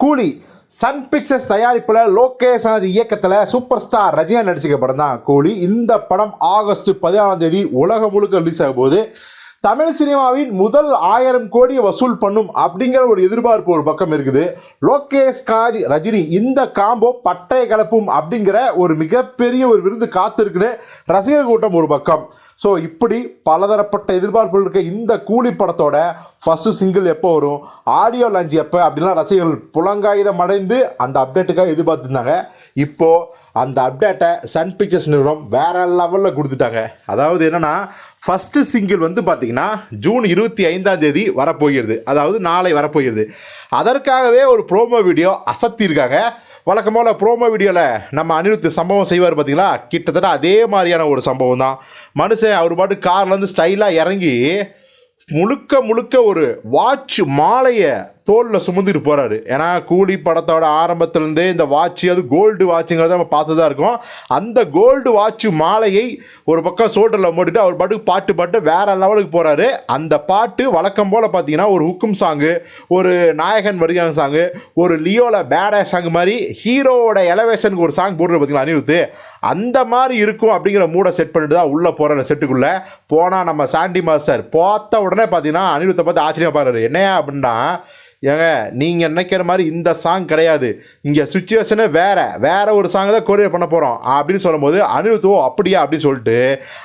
கூலி Sun pictures தயாரிப்பில் லோகேஷ் ராஜ் இயக்கத்தில் சூப்பர் ஸ்டார் ரஜினா நடிச்சிக்க படம் தான் கூலி இந்த படம் ஆகஸ்ட் பதினாலாம் தேதி உலகம் முழுக்க ரிலீஸ் ஆகும் போது தமிழ் சினிமாவின் முதல் ஆயிரம் கோடியை வசூல் பண்ணும் அப்படிங்கிற ஒரு எதிர்பார்ப்பு ஒரு பக்கம் இருக்குது. லோகேஷ் காஜ் ரஜினி இந்த காம்போ பட்டை கலப்பும் அப்படிங்கிற ஒரு மிகப்பெரிய ஒரு விருந்து காத்திருக்குன்னு ரசிகர் கூட்டம் ஒரு பக்கம். ஸோ இப்படி பலதரப்பட்ட எதிர்பார்ப்புகள் இருக்க இந்த கூலி படத்தோட ஃபஸ்ட்டு சிங்கிள் எப்போ வரும்? ஆடியோ லான்ச் எப்போ? அப்படின்லாம் ரசிகர்கள் புலங்காயுதம் அடைந்து அந்த அப்டேட்டுக்காக எதிர்பார்த்துருந்தாங்க. இப்போது அந்த அப்டேட்டை சன் பிக்சர்ஸ் நிறுவனம் வேறு லெவலில் கொடுத்துட்டாங்க. அதாவது என்னென்னா ஃபஸ்ட்டு சிங்கிள் வந்து பார்த்திங்கன்னா ஜூன் இருபத்தி ஐந்தாம் தேதி வரப்போகிறது. அதாவது நாளை வரப்போகிறது. அதற்காகவே ஒரு ப்ரோமோ வீடியோ அசத்தியிருக்காங்க வழக்கம் போல் ப்ரோமோ வீடியோவில் நம்ம அனிருத் சம்பவம் செய்வார் பார்த்தீங்களா கிட்டத்தட்ட அதே மாதிரியான ஒரு சம்பவம் தான் மனுஷன் அவர் பாட்டு கார்லேருந்து ஸ்டைலாக இறங்கி முழுக்க முழுக்க ஒரு வாட்ச் மாலையை தோளில் சுமந்துட்டு போகிறாரு ஏன்னா கூலி படத்தோட ஆரம்பத்துலேருந்தே இந்த வாட்ச் அது கோல்டு வாட்சுங்கிறத நம்ம பார்த்து தான் இருக்கோம். அந்த கோல்டு வாட்சு மாலையை ஒரு பக்கம் சோல்டரில் மூடிட்டு அவர் பாட்டுக்கு பாட்டு பாட்டு வேற லெவலுக்கு போகிறாரு அந்த பாட்டு வழக்கம் போல் பார்த்தீங்கன்னா ஒரு ஹுக்கும் சாங்கு ஒரு நாயகன் வருகாங்க சாங்கு ஒரு லியோல பேடா சாங் மாதிரி ஹீரோவோட எலவேஷனுக்கு ஒரு சாங் போடுறது பார்த்தீங்களா அனிருத்து அந்த மாதிரி இருக்கும் அப்படிங்கிற மூடை செட் பண்ணிட்டு தான் உள்ளே போகிற செட்டுக்குள்ளே போனால் நம்ம சாண்டி மாஸ்டர் பார்த்த உடனே பார்த்தீங்கன்னா அனிருத்தை பார்த்து ஆச்சரியமாக பாடுறாரு என்னையா அப்படின்னா ஏங்க நீங்கள் நினைக்கிற மாதிரி இந்த சாங் கிடையாது. இங்கே சுச்சுவேஷனே வேறு. வேறு ஒரு சாங் தான் கொரியர் பண்ண போகிறோம் அப்படின்னு சொல்லும்போது அனிருத்தோ அப்படியா? அப்படின்னு சொல்லிட்டு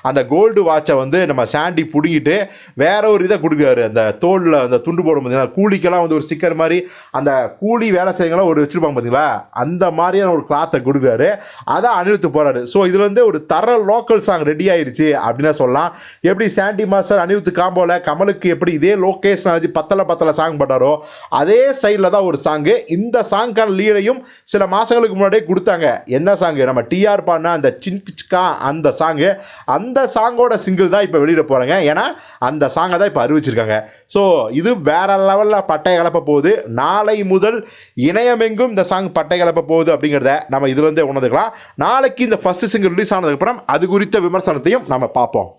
அந்த கோல்டு வாட்சை வந்து நம்ம சாண்டி பிடுங்கிட்டு வேற ஒரு இதை கொடுக்குறாரு. அந்த தோலில் அந்த துண்டு போடும் பார்த்தீங்களா கூலிக்கெல்லாம் வந்து ஒரு ஸ்டிக்கர் மாதிரி அந்த கூலி வேலை செய்யலாம் ஒரு வச்சுருப்பாங்க பார்த்தீங்களா அந்த மாதிரியான ஒரு கிளாத்தை கொடுக்குறாரு. அதான் அனிருத்து போகிறாரு ஸோ இதில் வந்து ஒரு தர லோக்கல் சாங் ரெடி ஆயிடுச்சு அப்படின்னு சொல்லலாம். எப்படி சாண்டி மாஸ்டர் அனிருத்து காம்போவில் கமலுக்கு எப்படி இதே லோகேஷ் நாஜி பத்தலை பத்தல சாங் பண்ணாரோ அதே ஸ்டைலில் தான் ஒரு சாங்கு இந்த சாங்க்கான லீடையும் சில மாதங்களுக்கு முன்னாடியே கொடுத்தாங்க. என்ன சாங்கு நம்ம டிஆர் பாடின அந்த சின்கா அந்த சாங்கு அந்த சாங்கோட சிங்கிள் தான் இப்போ வெளியிட போகிறாங்க ஏன்னா அந்த சாங்கை தான் இப்போ அறிவிச்சிருக்காங்க. ஸோ இது வேற லெவலில் பட்டை கலப்ப போகுது. நாளை முதல் இணையமெங்கும் இந்த சாங் பட்டை கலப்ப போகுது அப்படிங்கிறத நம்ம இதுலேருந்தே உணர்ந்துக்கலாம். நாளைக்கு இந்த ஃபஸ்ட்டு சிங்கிள் ரிலீஸ் ஆனதுக்கப்புறம் அது குறித்த விமர்சனத்தையும் நம்ம பார்ப்போம்.